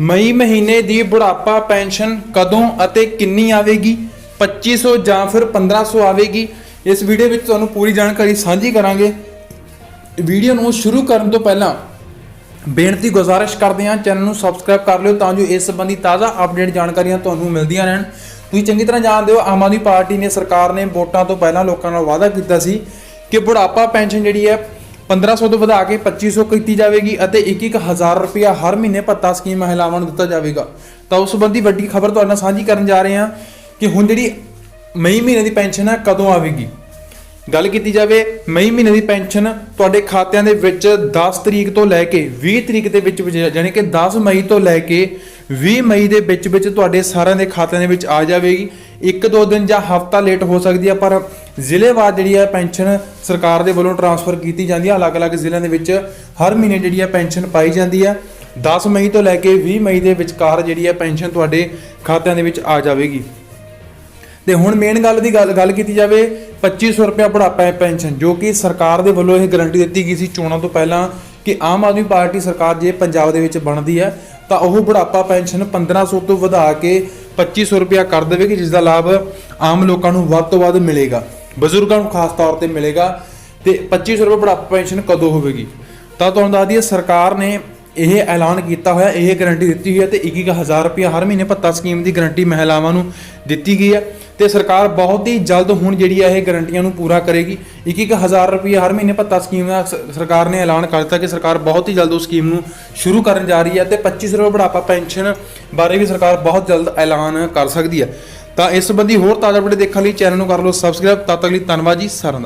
ਮਈ ਮਹੀਨੇ ਦੀ ਬੁਢਾਪਾ ਪੈਨਸ਼ਨ ਕਦੋਂ ਅਤੇ ਕਿੰਨੀ ਆਵੇਗੀ? 2500 ਜਾਂ ਫਿਰ 1500 ਆਵੇਗੀ? ਇਸ ਵੀਡੀਓ ਵਿੱਚ ਤੁਹਾਨੂੰ ਪੂਰੀ ਜਾਣਕਾਰੀ ਸਾਂਝੀ ਕਰਾਂਗੇ। ਵੀਡੀਓ ਨੂੰ ਸ਼ੁਰੂ ਕਰਨ ਤੋਂ ਪਹਿਲਾਂ ਬੇਨਤੀ ਗੁਜ਼ਾਰਿਸ਼ ਕਰਦੇ ਹਾਂ, ਚੈਨਲ ਨੂੰ ਸਬਸਕ੍ਰਾਈਬ ਕਰ ਲਿਓ ਤਾਂ ਜੋ ਇਸ ਸੰਬੰਧੀ ਤਾਜ਼ਾ ਅਪਡੇਟ ਜਾਣਕਾਰੀਆਂ ਤੁਹਾਨੂੰ ਮਿਲਦੀਆਂ ਰਹਿਣ। ਤੁਸੀਂ ਚੰਗੀ ਤਰ੍ਹਾਂ ਜਾਣਦੇ ਹੋ, ਆਮ ਆਦਮੀ ਪਾਰਟੀ ਨੇ ਸਰਕਾਰ ਨੇ ਵੋਟਾਂ ਤੋਂ ਪਹਿਲਾਂ ਲੋਕਾਂ ਨਾਲ ਵਾਅਦਾ ਕੀਤਾ ਸੀ ਕਿ ਬੁਢਾਪਾ ਪੈਨਸ਼ਨ ਜਿਹੜੀ ਹੈ 1500 ਤੋਂ ਵਧਾ ਕੇ 2500 ਕੀਤੀ ਜਾਵੇਗੀ ਅਤੇ 1-1000 ਰੁਪਇਆ ਹਰ ਮਹੀਨੇ ਭੱਤਾ ਸਕੀਮ ਮਹਿਲਾਵਾਂ ਨੂੰ ਦਿੱਤਾ ਜਾਵੇਗਾ। ਤਾਂ ਉਸ ਸੰਬੰਧੀ ਵੱਡੀ ਖਬਰ ਤੁਹਾਡੇ ਨਾਲ ਸਾਂਝੀ ਕਰਨ ਜਾ ਰਹੇ ਹਾਂ ਕਿ ਹੁਣ ਜਿਹੜੀ ਮਈ ਮਹੀਨੇ ਦੀ ਪੈਨਸ਼ਨ ਹੈ, ਕਦੋਂ ਆਵੇਗੀ? ਗੱਲ ਕੀਤੀ ਜਾਵੇ ਮਈ ਮਹੀਨੇ ਦੀ ਪੈਨਸ਼ਨ ਤੁਹਾਡੇ ਖਾਤਿਆਂ ਦੇ ਵਿੱਚ 10 ਤਰੀਕ ਤੋਂ ਲੈ ਕੇ 20 ਤਰੀਕ ਦੇ ਵਿੱਚ ਵਿੱਚ ਕਿ 10 ਮਈ ਤੋਂ ਲੈ ਕੇ 20 ਮਈ ਦੇ ਵਿੱਚ ਵਿੱਚ ਤੁਹਾਡੇ ਸਾਰਿਆਂ ਦੇ ਖਾਤਿਆਂ ਦੇ ਵਿੱਚ ਆ ਜਾਵੇਗੀ। ਇੱਕ ਦੋ ਦਿਨ ਜਾਂ ਹਫਤਾ ਲੇਟ ਹੋ ਸਕਦੀ ਹੈ, ਪਰ ਜ਼ਿਲ੍ਹੇਵਾਰ ਜਿਹੜੀ ਹੈ ਪੈਨਸ਼ਨ ਸਰਕਾਰ ਦੇ ਵੱਲੋਂ ਟਰਾਂਸਫਰ ਕੀਤੀ ਜਾਂਦੀ ਹੈ। ਅਲੱਗ-ਅਲੱਗ ਜ਼ਿਲ੍ਹਿਆਂ ਦੇ ਵਿੱਚ ਹਰ ਮਹੀਨੇ ਜਿਹੜੀ ਹੈ ਪੈਨਸ਼ਨ ਪਾਈ ਜਾਂਦੀ ਹੈ। 10 ਮਈ ਤੋਂ ਲੈ ਕੇ 20 ਮਈ ਦੇ ਵਿਚਕਾਰ ਜਿਹੜੀ ਹੈ ਪੈਨਸ਼ਨ ਤੁਹਾਡੇ ਖਾਤਿਆਂ ਦੇ ਵਿੱਚ ਆ ਜਾਵੇਗੀ। ਤੇ ਹੁਣ ਮੇਨ ਗੱਲ ਦੀ ਗੱਲ ਗੱਲ ਕੀਤੀ ਜਾਵੇ 2500 ਰੁਪਏ ਬੁਢਾਪਾ ਪੈਨਸ਼ਨ, ਜੋ ਕਿ ਸਰਕਾਰ ਦੇ ਵੱਲੋਂ ਇਹ ਗਾਰੰਟੀ ਦਿੱਤੀ ਗਈ ਸੀ ਚੋਣਾਂ ਤੋਂ ਪਹਿਲਾਂ ਕਿ ਆਮ ਆਦਮੀ ਪਾਰਟੀ ਸਰਕਾਰ ਜੇ ਪੰਜਾਬ ਦੇ ਵਿੱਚ ਬਣਦੀ ਹੈ, ਤਾਂ ਉਹ ਬੁਢਾਪਾ ਪੈਨਸ਼ਨ 1500 ਤੋਂ ਵਧਾ ਕੇ 2500 ਰੁਪਏ ਕਰ ਦੇਵੇਗੀ ਜਿਸ ਦਾ ਲਾਭ ਆਮ ਲੋਕਾਂ ਨੂੰ ਵੱਧ ਤੋਂ ਵੱਧ ਮਿਲੇਗਾ। ਬਜ਼ੁਰਗਾਂ ਨੂੰ ਖਾਸ ਤੌਰ ਤੇ ਮਿਲੇਗਾ ਤੇ 2500 ਰੁਪਏ ਬੁਢਾਪਾ ਪੈਨਸ਼ਨ ਕਦੋਂ ਹੋਵੇਗੀ? ਤਾਂ ਤੁਹਾਨੂੰ ਦੱਸ ਦਈਏ, ਸਰਕਾਰ ਨੇ ਇਹ ਐਲਾਨ ਕੀਤਾ ਹੋਇਆ, ਇਹ ਗਾਰੰਟੀ ਦਿੱਤੀ ਹੋਈ ਹੈ ਤੇ 21000 ਰੁਪਏ ਹਰ ਮਹੀਨੇ ਭੱਤਾ ਸਕੀਮ ਦੀ ਗਾਰੰਟੀ ਮਹਿਲਾਵਾਂ ਨੂੰ ਦਿੱਤੀ ਗਈ ਹੈ ਤੇ ਸਰਕਾਰ ਬਹੁਤ ਹੀ ਜਲਦ ਹੁਣ ਜਿਹੜੀ ਹੈ ਇਹ ਗਾਰੰਟੀਆਂ ਨੂੰ ਪੂਰਾ ਕਰੇਗੀ। 21000 ਰੁਪਏ ਹਰ ਮਹੀਨੇ ਭੱਤਾ ਸਕੀਮ ਦਾ ਸਰਕਾਰ ਨੇ ਐਲਾਨ ਕਰ ਦਿੱਤਾ ਕਿ ਸਰਕਾਰ ਬਹੁਤ ਹੀ ਜਲਦ ਉਸ ਸਕੀਮ ਨੂੰ ਸ਼ੁਰੂ ਕਰਨ ਜਾ ਰਹੀ ਹੈ ਤੇ 2500 ਰੁਪਏ ਬੁਢਾਪਾ ਪੈਨਸ਼ਨ ਬਾਰੇ ਵੀ ਸਰਕਾਰ ਬਹੁਤ ਜਲਦ ਐਲਾਨ ਕਰ ਸਕਦੀ ਹੈ। ਤਾਂ ਇਸ ਸੰਬੰਧੀ ਹੋਰ ਤਾਜ਼ਾ ਅਪਡੇਟ ਦੇਖਣ ਲਈ ਚੈਨਲ ਨੂੰ ਕਰ ਲਓ ਸਬਸਕ੍ਰਾਈਬ। ਤਦ ਤੱਕ ਲਈ ਧੰਨਵਾਦ ਜੀ, ਸਾਰਿਆਂ ਦਾ।